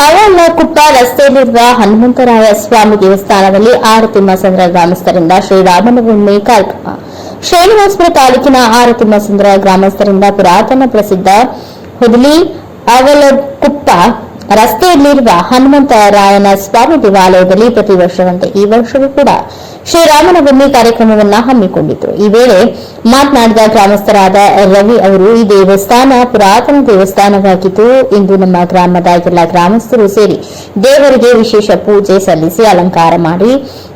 ಅವಲಕುಪ್ಪ ರಸ್ತೆಯಲ್ಲಿರುವ ಹನುಮಂತರಾಯ ಸ್ವಾಮಿ ದೇವಸ್ಥಾನದಲ್ಲಿ ಆರತಿಮ್ಮಸಂದ್ರ ಗ್ರಾಮಸ್ಥರಿಂದ ಶ್ರೀರಾಮನವಮಿ ಕಾರ್ಯಕ್ರಮ. ಶ್ರೀನಿವಾಸಪುರ ತಾಲೂಕಿನ ಆರತಿಮ್ಮಸಂದ್ರ ಗ್ರಾಮಸ್ಥರಿಂದ ಪುರಾತನ ಪ್ರಸಿದ್ಧ ಹುದಲಿ ಅವಲಕುಪ್ಪ ರಸ್ತೆಯಲ್ಲಿರುವ ಹನುಮಂತರಾಯನ ಸ್ವಾಮಿ ದೇವಾಲಯದಲ್ಲಿ ಪ್ರತಿ ವರ್ಷದಂತೆ ಈ ವರ್ಷವೂ ಕೂಡ ಶ್ರೀರಾಮನವಮಿ ಕಾರ್ಯಕ್ರಮವನ್ನ ಹಮ್ಮಿಕೊಂಡಿತು ಈ ವೇಳೆ ಮಾತನಾಡಿದ ಗ್ರಾಮಸ್ಥರಾದ ರವಿ ಅವರು, ಈ ದೇವಸ್ಥಾನ ಪುರಾತನ ದೇವಸ್ಥಾನವಾಗಿದ್ದು, ಇಂದು ನಮ್ಮ ಗ್ರಾಮದ ಎಲ್ಲ ಗ್ರಾಮಸ್ಥರು ಸೇರಿ ದೇವರಿಗೆ ವಿಶೇಷ ಪೂಜೆ ಸಲ್ಲಿಸಿ ಅಲಂಕಾರ ಮಾಡಿ,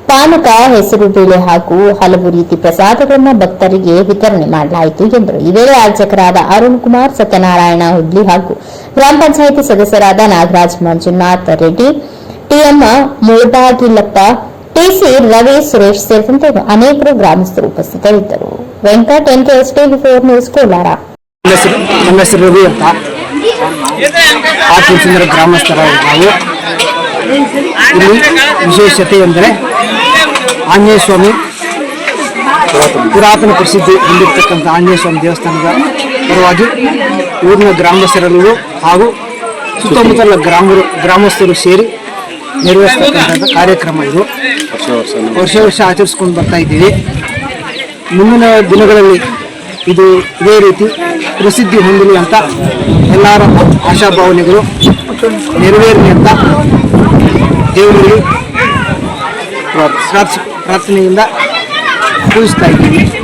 ಪಾನಕ, ಹೆಸರು ಬೇಳೆ ಹಾಗೂ ಹಲವು ರೀತಿ ಪ್ರಸಾದಗಳನ್ನು ಭಕ್ತರಿಗೆ ವಿತರಣೆ ಮಾಡಲಾಯಿತು, ಎಂದರು. ಈ ವೇಳೆ ಅರ್ಚಕರಾದ ಅರುಣ್ ಕುಮಾರ್, ಸತ್ಯನಾರಾಯಣ ಹುಡ್ಲಿ ಹಾಗೂ ಗ್ರಾಮ ಪಂಚಾಯಿತಿ ಸದಸ್ಯರಾದ ನಾಗರಾಜ್ ಮಂಜುನಾಥ್ ರೆಡ್ಡಿ ಟಿಎಂ ಮುಳಬಾಗಿಲಪ್ಪ ಟಿಸಿ ರವಿ ಸುರೇಶ್ ಸೇರಿದಂತೆ ಅನೇಕರು ಗ್ರಾಮಸ್ಥರು ಉಪಸ್ಥಿತರಿದ್ದರು. Venkat NKS TV four news, Kolar. ನನ್ನ ಹೆಸರು ರವಿ ಅಂತ. ಆಚರಿಸಿದ ಗ್ರಾಮಸ್ಥರ ಇಲ್ಲಿ ವಿಶೇಷತೆ ಎಂದರೆ ಆಂಜನೇಯ ಸ್ವಾಮಿ ಪುರಾತನ ಪ್ರಸಿದ್ಧಿ ಹೊಂದಿರತಕ್ಕಂಥ ಆಂಜನೇಯ ಸ್ವಾಮಿ ದೇವಸ್ಥಾನದ ಪರವಾಗಿ ಊರಿನ ಗ್ರಾಮಸ್ಥರೆಲ್ಲರೂ ಹಾಗೂ ಸುತ್ತಮುತ್ತಲ ಗ್ರಾಮರು ಗ್ರಾಮಸ್ಥರು ಸೇರಿ ನಿರ್ವಹಿಸ್ತಕ್ಕಂಥ ಕಾರ್ಯಕ್ರಮ ಇದು. ವರ್ಷ ವರ್ಷ ಆಚರಿಸ್ಕೊಂಡು ಬರ್ತಾ ಇದ್ದೀವಿ. ಮುಂದಿನ ದಿನಗಳಲ್ಲಿ ಇದು ಇದೇ ರೀತಿ ಪ್ರಸಿದ್ಧಿ ಹೊಂದಲಿ ಅಂತ ಎಲ್ಲರ ಆಶಾಭಾವನೆಗಳು ನೆರವೇರಲಿ ಅಂತ ಪ್ರಾರ್ಥ್- ಪ್ರಾರ್ಥನೆಯಿಂದ ಪೂಜಿಸ್ತಾ ಇದ್ದೀವಿ.